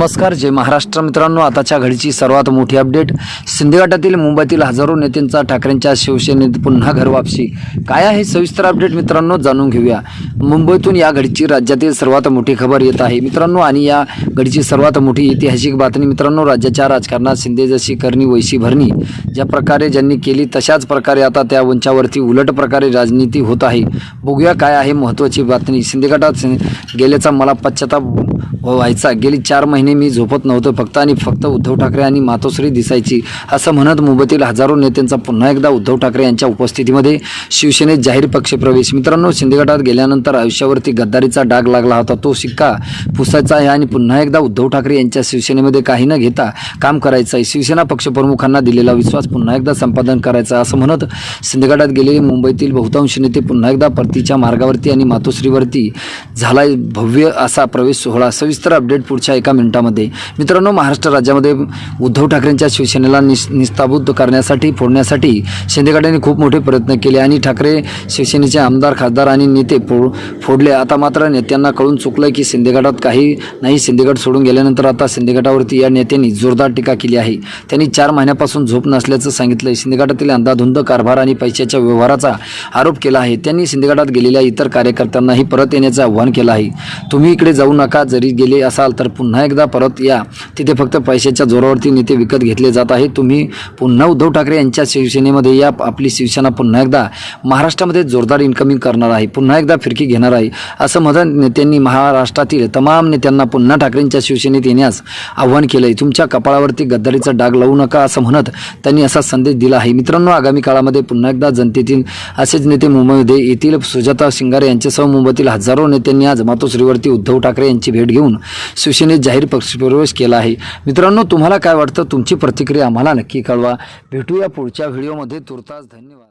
नमस्कार जय महाराष्ट्र मित्रांनो. आताच्या घडीची सर्वात मोठी अपडेट. सिंधगटातील मुंबईतील हजारो नेत्यांचा ठाकरेंच्या शिवसेनेत पुन्हा घर वापसी. काय आहे सविस्तर अपडेट मित्रांनो जाणून घेऊया. मुंबईतून या घडीची राज्यातील सर्वात मोठी खबर येत आहे. मित्रांनो आणि या घडीची सर्वात मोठी ऐतिहासिक बातमी मित्रांनो राज्याच्या राजकारणात शिंदे जशी करणी वैशी भरणी ज्या प्रकारे ज्यांनी केली तशाच प्रकारे आता त्या वंचावरती उलट प्रकारे राजनीती होत आहे. बघूया काय आहे महत्त्वाची बातमी. सिंधगटात गेल्याचा मला पश्चाताप व्हायचा. गेली चार महिने मी झोपत नव्हतो. फक्त आणि फक्त उद्धव ठाकरे आणि मातोश्री दिसायची असं म्हणत मुंबईतील हजारो नेत्यांचा पुन्हा एकदा उद्धव ठाकरे यांच्या उपस्थितीमध्ये शिवसेनेत जाहीर पक्षप्रवेश मित्रांनो शिंदेगटात गेल्यानंतर आयुष्यावरती गद्दारीचा डाग लागला होता. तो शिक्का पुसायचा आहे आणि पुन्हा एकदा उद्धव ठाकरे यांच्या शिवसेनेमध्ये काही न घेता काम करायचं आहे. शिवसेना पक्षप्रमुखांना दिलेला विश्वास पुन्हा एकदा संपादन करायचा असं म्हणत शिंदेगटात गेलेले मुंबईतील बहुतांश नेते पुन्हा एकदा परतीच्या मार्गावरती आणि मातोश्रीवरती झाला भव्य असा प्रवेश सोहळा. सविस्तर अपडेट पुढच्या एका मिनिटामध्ये मित्रांनो महाराष्ट्र राज्यामध्ये उद्धव ठाकरेंच्या शिवसेनेला निस निस्ताबूत करण्यासाठी फोडण्यासाठी शिंदेगटाने खूप मोठे प्रयत्न केले आणि ठाकरे शिवसेनेचे आमदार खासदार आणि नेते फो फोडले. आता मात्र नेत्यांना कळून चुकलं की शिंदेगटात काही नाही शिंदेगड सोडून गेल्यानंतर आता शिंदेगटावरती या नेत्यांनी जोरदार टीका केली आहे. त्यांनी चार महिन्यापासून झोप नसल्याचं सांगितलं शिंदेगटातील अंधाधुंद कारभार आणि पैशाच्या व्यवहाराचा आरोप केला आहे. त्यांनी शिंदेगडात गेलेल्या इतर कार्यकर्त्यांनाही परत येण्याचं आव्हान केलं आहे. तुम्ही इकडे जाऊ नका जरी गेले असाल तर पुन्हा एकदा परत या. तिथे फक्त पैशाच्या जोरावरती नेते विकत घेतले जात आहे तुम्ही पुन्हा उद्धव ठाकरे यांच्या शिवसेनेमध्ये या आपली शिवसेना पुन्हा एकदा महाराष्ट्रामध्ये जोरदार इन्कमिंग करणार आहे. पुन्हा एकदा फिरकी घेणार आहे. असं मदन नेत्यांनी महाराष्ट्रातील तमाम नेत्यांना पुन्हा ठाकरेंच्या शिवसेनेत येण्यास आव्हान केलं आहे तुमच्या कपाळावरती गद्दारीचा डाग लावू नका असं म्हणत त्यांनी असा संदेश दिला आहे. मित्रांनो आगामी काळामध्ये पुन्हा एकदा जनतेतील असेच नेते मुंबईमध्ये येथील सुजाता शिंगारे यांच्यासह मुंबईतील हजारो नेत्यांनी आज मातोश्रीवरती उद्धव ठाकरे यांची भेट घेऊन शिवसेनेत जाहीर पक्षप्रवेश केला आहे. मित्रांनो तुम्हाला काय वाटतं? तुमची प्रतिक्रिया आम्हाला नक्की कळवा. भेटूया पुढच्या व्हिडिओमध्ये. तुर्तास धन्यवाद.